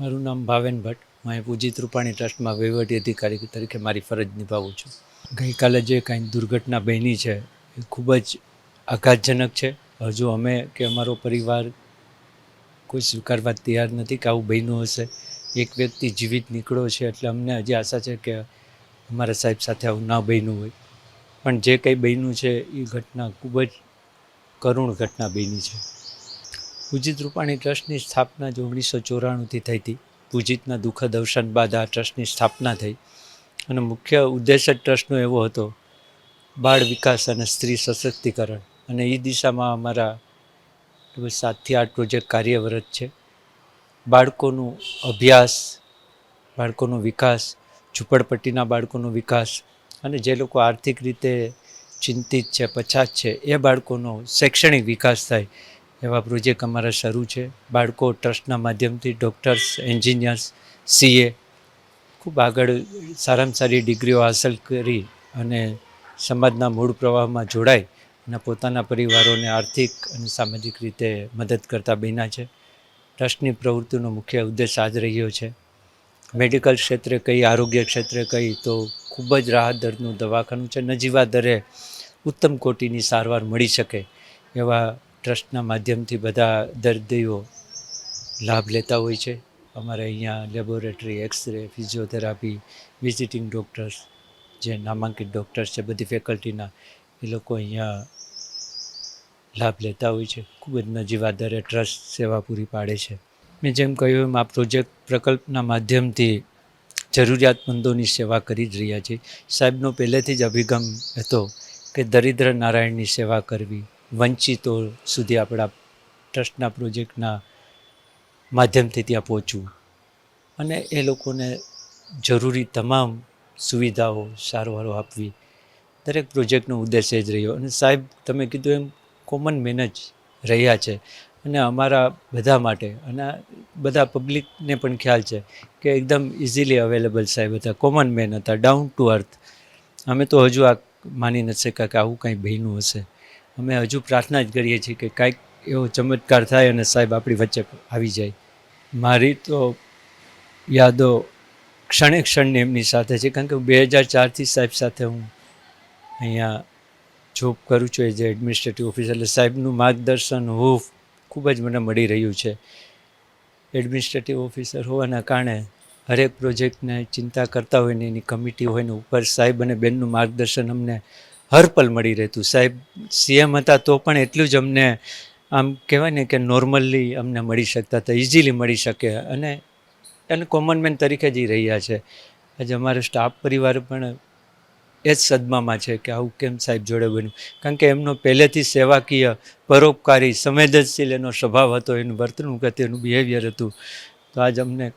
મારું નામ ભાવેન ભટ્ટ. હું પૂજિત રૂપાણી ટ્રસ્ટમાં વહીવટી અધિકારી તરીકે મારી ફરજ નિભાવું છું. ગઈકાલે જે કાંઈ દુર્ઘટના બની છે, એ ખૂબ જ આઘાતજનક છે. હજુ અમે કે અમારો પરિવાર કોઈ સ્વીકારવા તૈયાર નથી કે આવું બન્યું હશે. એક વ્યક્તિ જીવિત નીકળ્યો છે એટલે અમને હજી આશા છે કે અમારા સાહેબ સાથે આવું ના બન્યું હોય. પણ જે કંઈ બન્યું છે, એ ઘટના ખૂબ જ કરુણ ઘટના બની છે. પૂજિત રૂપાણી ટ્રસ્ટની સ્થાપના જો ઓગણીસો ચોરાણુંથી થઈ હતી. પૂજિતના દુઃખદ અવસાન બાદ આ ટ્રસ્ટની સ્થાપના થઈ અને મુખ્ય ઉદ્દેશ જ ટ્રસ્ટનો એવો હતો બાળ વિકાસ અને સ્ત્રી સશક્તિકરણ. અને એ દિશામાં અમારા સાતથી આઠ પ્રોજેક્ટ કાર્યરત છે. બાળકોનું અભ્યાસ, બાળકોનો વિકાસ, ઝૂંપડપટ્ટીના બાળકોનો વિકાસ અને જે લોકો આર્થિક રીતે ચિંતિત છે, પછાત છે, એ બાળકોનો શૈક્ષણિક વિકાસ થાય. એવા પ્રોજેક્ટ અમારા શરૂ છે. બાળકો ટ્રસ્ટના માધ્યમથી ડૉક્ટર્સ એન્જિનિયર્સ સીએ ખૂબ આગળ સારામાં સારી ડિગ્રીઓ હાંસલ કરી અને સમાજના મૂળ પ્રવાહમાં જોડાય અને પોતાના પરિવારોને આર્થિક અને સામાજિક રીતે મદદ કરતા બન્યા છે. ટ્રસ્ટની પ્રવૃત્તિનો મુખ્ય ઉદ્દેશ આ જ રહ્યો છે. મેડિકલ ક્ષેત્રે કઈ, આરોગ્ય ક્ષેત્રે કઈ, તો ખૂબ જ રાહત દરનું દવાખાનું છે. નજીવા દરે ઉત્તમ કોટીની સારવાર મળી શકે એવા ટ્રસ્ટના માધ્યમથી બધા દર્દીઓ લાભ લેતા હોય છે. અમારે અહીંયા laboratory, x-ray, physiotherapy, visiting doctors, જે નામાંકિત ડૉક્ટર્સ છે, બધી ફેકલ્ટીના, એ લોકો અહીંયા લાભ લેતા હોય છે. ખૂબ જ નજીવા દરે ટ્રસ્ટ સેવા પૂરી પાડે છે. મેં જેમ કહ્યું એમ આ પ્રોજેક્ટ પ્રકલ્પના માધ્યમથી જરૂરિયાતમંદોની સેવા કરી જ રહ્યા છીએ સાહેબનો પહેલેથી જ અભિગમ હતો કે દરિદ્ર નારાયણની સેવા કરવી. વંચિતો સુધી આપણા ટ્રસ્ટના પ્રોજેક્ટના માધ્યમથી ત્યાં પહોંચવું. અને એ લોકોને જરૂરી તમામ સુવિધાઓ સારવારો આપવી. દરેક પ્રોજેક્ટનો ઉદ્દેશ્ય જ રહ્યો. અને સાહેબ, તમે કીધું એમ કોમન મેન જ રહ્યા છે. અને અમારા બધા માટે અને બધા પબ્લિકને પણ ખ્યાલ છે કે એકદમ ઇઝીલી અવેલેબલ સાહેબ હતા કોમન મેન હતા ડાઉન ટુ અર્થ અમે તો હજુ આ માની નથી શક્યા કે આવું કંઈ બન્યું હશે. અમે હજુ પ્રાર્થના જ કરીએ છીએ કે કાંઈક એવો ચમત્કાર થાય અને સાહેબ આપણી વચ્ચે આવી જાય. મારી તો યાદો ક્ષણે ક્ષણની એમની સાથે છે, કારણ કે બે હજાર ચારથી સાહેબ સાથે હું અહીંયા જોબ કરું છું એઝ એડમિનિસ્ટ્રેટિવ ઓફિસર એટલે સાહેબનું માર્ગદર્શન હૂફ ખૂબ જ મને મળી રહ્યું છે. એડમિનિસ્ટ્રેટિવ ઓફિસર હોવાના કારણે હરેક પ્રોજેક્ટને ચિંતા કરતા હોય ને એની કમિટી હોય ને ઉપર સાહેબ અને બેનનું માર્ગદર્શન અમને હર પલ મળી રહેતું સાહેબ, સીએમ હતા તો પણ એટલું જ અમને, આમ કહેવાય ને કે નોર્મલી અમને મળી શકતા હતા ઇઝીલી મળી શકે. અને અને કોમન મેન તરીકે જ રહ્યા છે. આજે અમારો સ્ટાફ પરિવાર પણ એ જ સદમામાં છે કે આવું કેમ સાહેબ જોડે બન્યું? કારણ કે એમનો પહેલેથી સેવાકીય, પરોપકારી, સંવેદનશીલ એનો સ્વભાવ હતો, એનું વર્તણૂક હતી એનું બિહેવિયર હતું. તો આજ અમને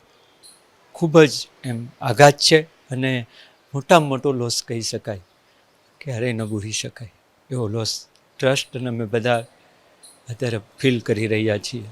ખૂબ જ એમ આઘાત છે અને મોટામાં મોટો લોસ કહી શકાય. ક્યારેય ન ભૂલી શકાય. એવો લોસ ટ્રસ્ટ અને અમે બધા અત્યારે ફીલ કરી રહ્યા છીએ.